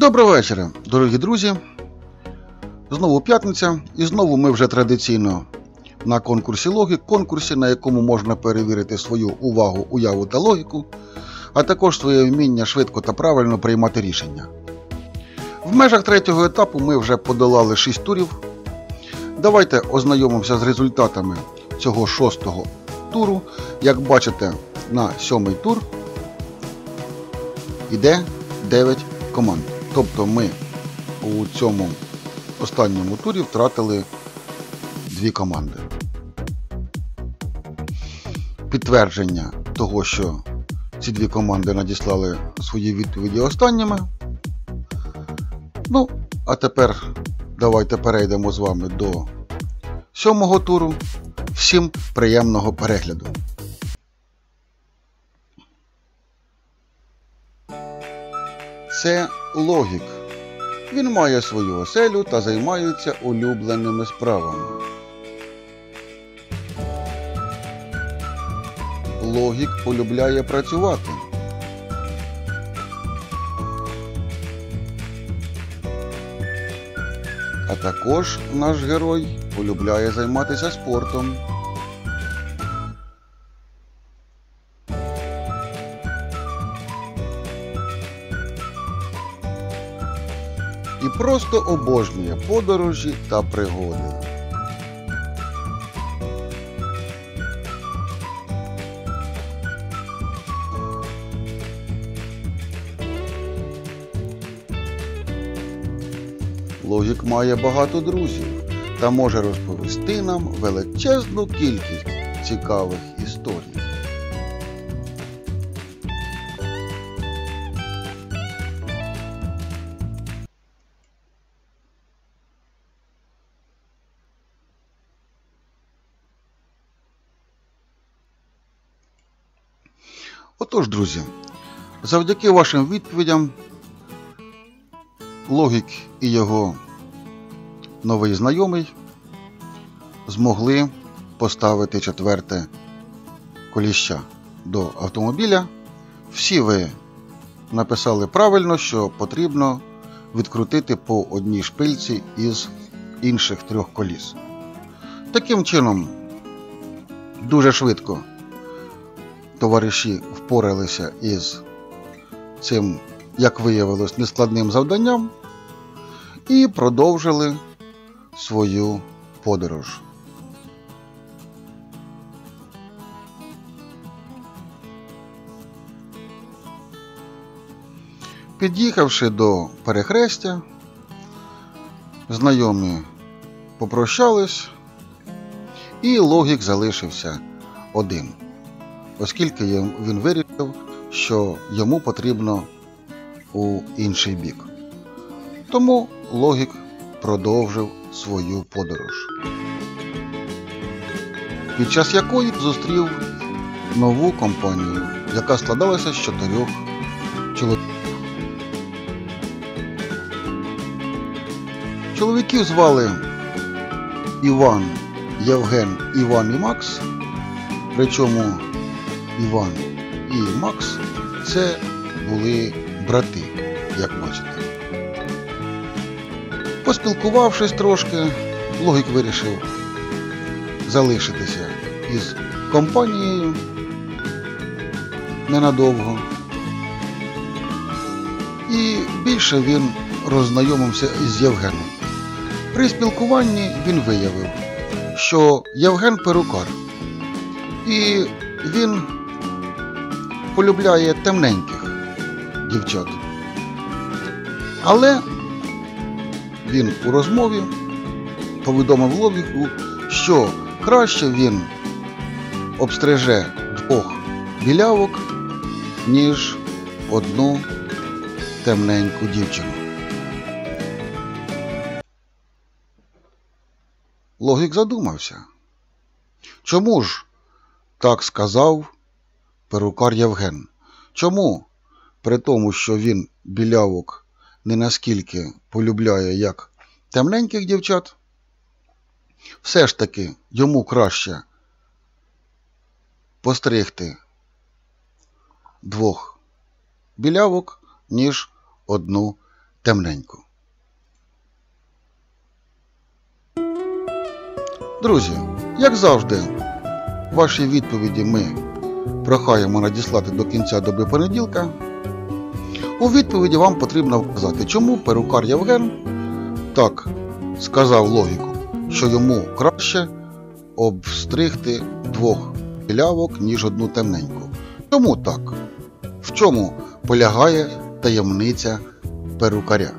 Доброго вечора, дорогі друзі. Знову п'ятниця, і знову ми вже традиційно на конкурсі логік, конкурсі, на якому можна перевірити свою увагу, уяву та логіку, а також своє вміння швидко та правильно приймати рішення. В межах третього етапу ми вже подолали 6 турів. Давайте ознайомимося з результатами цього шостого туру. Як бачите, на сьомий тур йде 9 команд. Тобто ми у цьому останньому турі втратили дві команди. Підтвердження того, що ці дві команди надіслали свої відповіді останніми. Ну, а тепер давайте перейдемо з вами до сьомого туру. Всім приємного перегляду! Це логік. Він має свою оселю та займається улюбленими справами. Логік полюбляє працювати. А також наш герой полюбляє займатися спортом. І просто обожнює подорожі та пригоди. Логік має багато друзів та може розповісти нам величезну кількість цікавих історій. Отож, друзі, завдяки вашим відповідям Логік і його новий знайомий змогли поставити четверте коліща до автомобіля. Всі ви написали правильно, що потрібно відкрутити по одній шпильці із інших трьох коліс. Таким чином, дуже швидко товариші впоралися із цим, як виявилось, нескладним завданням і продовжили свою подорож. Під'їхавши до перехрестя, знайомі попрощались, і логік залишився один, оскільки він вирішив, що йому потрібно у інший бік. Тому логік продовжив свою подорож, під час якої зустрів нову компанію, яка складалася з чотирьох чоловіків. Чоловіків звали Іван, Євген, Іван і Макс. Причому Іван і Макс це були брати, як бачите. Поспілкувавшись трошки, логік вирішив залишитися із компанією ненадовго. І більше він роззнайомився із Євгеном. При спілкуванні він виявив, що Євген перукар, і він полюбляє темненьких дівчат. Але він у розмові повідомив логіку, що краще він обстриже двох білявок, ніж одну темненьку дівчину. Логік задумався. Чому ж так сказав перукар Євген? Чому, при тому, що він білявок не наскільки полюбляє, як темненьких дівчат, все ж таки йому краще постригти двох білявок, ніж одну темненьку. Друзі, як завжди, ваші відповіді ми прохаємо надіслати до кінця доби понеділка. У відповіді вам потрібно вказати, чому перукар Євген так сказав логіку, що йому краще обстригти двох білявок, ніж одну темненьку. Чому так? В чому полягає таємниця перукаря?